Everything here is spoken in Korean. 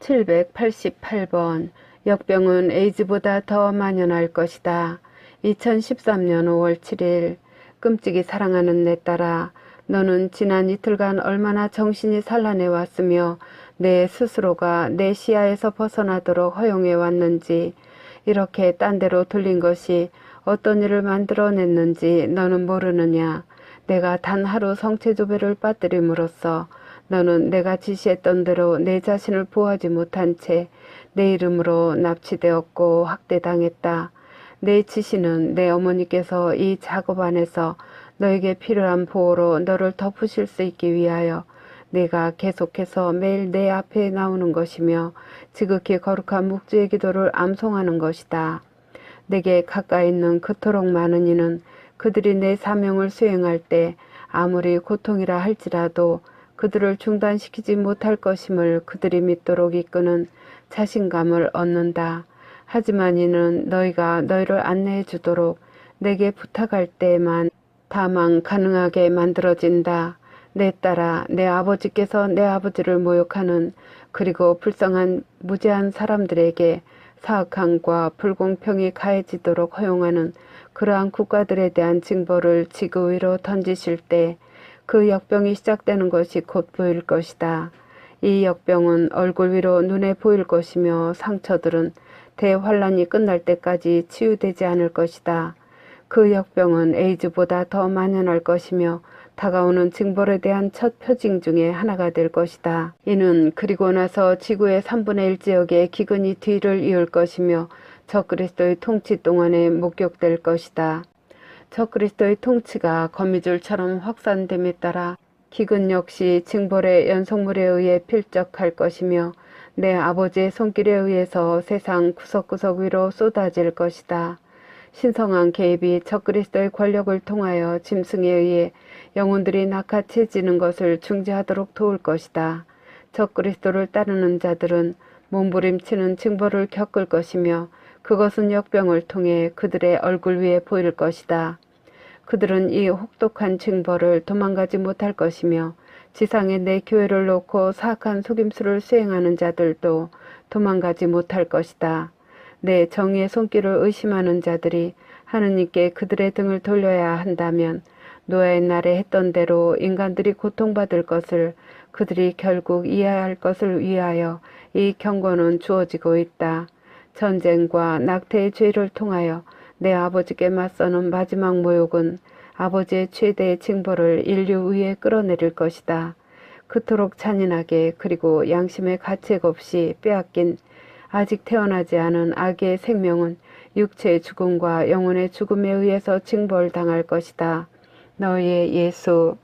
788번 역병은 에이즈보다 더 만연할 것이다. 2013년 5월 7일 끔찍이 사랑하는 내 딸아 너는 지난 이틀간 얼마나 정신이 산란해 왔으며 내 스스로가 내 시야에서 벗어나도록 허용해 왔는지 이렇게 딴 데로 돌린 것이 어떤 일을 만들어냈는지 너는 모르느냐. 내가 단 하루 성체 조배를 빠뜨림으로써 너는 내가 지시했던 대로 내 자신을 보호하지 못한 채 내 이름으로 납치되었고 학대당했다. 내 지시는 내 어머니께서 이 작업 안에서 너에게 필요한 보호로 너를 덮으실 수 있기 위하여 내가 계속해서 매일 내 앞에 나오는 것이며 지극히 거룩한 묵주의 기도를 암송하는 것이다. 내게 가까이 있는 그토록 많은 이는 그들이 내 사명을 수행할 때 아무리 고통이라 할지라도 그들을 중단시키지 못할 것임을 그들이 믿도록 이끄는 자신감을 얻는다. 하지만 이는 너희가 너희를 안내해 주도록 내게 부탁할 때에만 다만 가능하게 만들어진다. 내 딸아, 내 아버지께서 내 아버지를 모욕하는 그리고 불쌍한 무죄한 사람들에게 사악함과 불공평이 가해지도록 허용하는 그러한 국가들에 대한 징벌을 지구 위로 던지실 때 그 역병이 시작되는 것이 곧 보일 것이다. 이 역병은 얼굴 위로 눈에 보일 것이며 상처들은 대환란이 끝날 때까지 치유되지 않을 것이다. 그 역병은 에이즈보다 더 만연할 것이며 다가오는 징벌에 대한 첫 표징 중에 하나가 될 것이다. 이는 그리고 나서 지구의 3분의 1 지역에 기근이 뒤를 이을 것이며 적그리스도의 통치 동안에 목격될 것이다. 적그리스도의 통치가 거미줄처럼 확산됨에 따라 기근 역시 징벌의 연속물에 의해 필적할 것이며 내 아버지의 손길에 의해서 세상 구석구석 위로 쏟아질 것이다. 신성한 개입이 적그리스도의 권력을 통하여 짐승에 의해 영혼들이 낙하채지는 것을 중지하도록 도울 것이다. 적그리스도를 따르는 자들은 몸부림치는 징벌을 겪을 것이며 그것은 역병을 통해 그들의 얼굴 위에 보일 것이다. 그들은 이 혹독한 징벌을 도망가지 못할 것이며 지상에 내 교회를 놓고 사악한 속임수를 수행하는 자들도 도망가지 못할 것이다. 내 정의의 손길을 의심하는 자들이 하느님께 그들의 등을 돌려야 한다면 노아의 날에 했던 대로 인간들이 고통받을 것을 그들이 결국 이해할 것을 위하여 이 경고는 주어지고 있다. 전쟁과 낙태의 죄를 통하여 내 아버지께 맞서는 마지막 모욕은 아버지의 최대의 징벌을 인류 위에 끌어내릴 것이다. 그토록 잔인하게 그리고 양심의 가책 없이 빼앗긴 아직 태어나지 않은 아기의 생명은 육체의 죽음과 영혼의 죽음에 의해서 징벌당할 것이다. 너희의 예수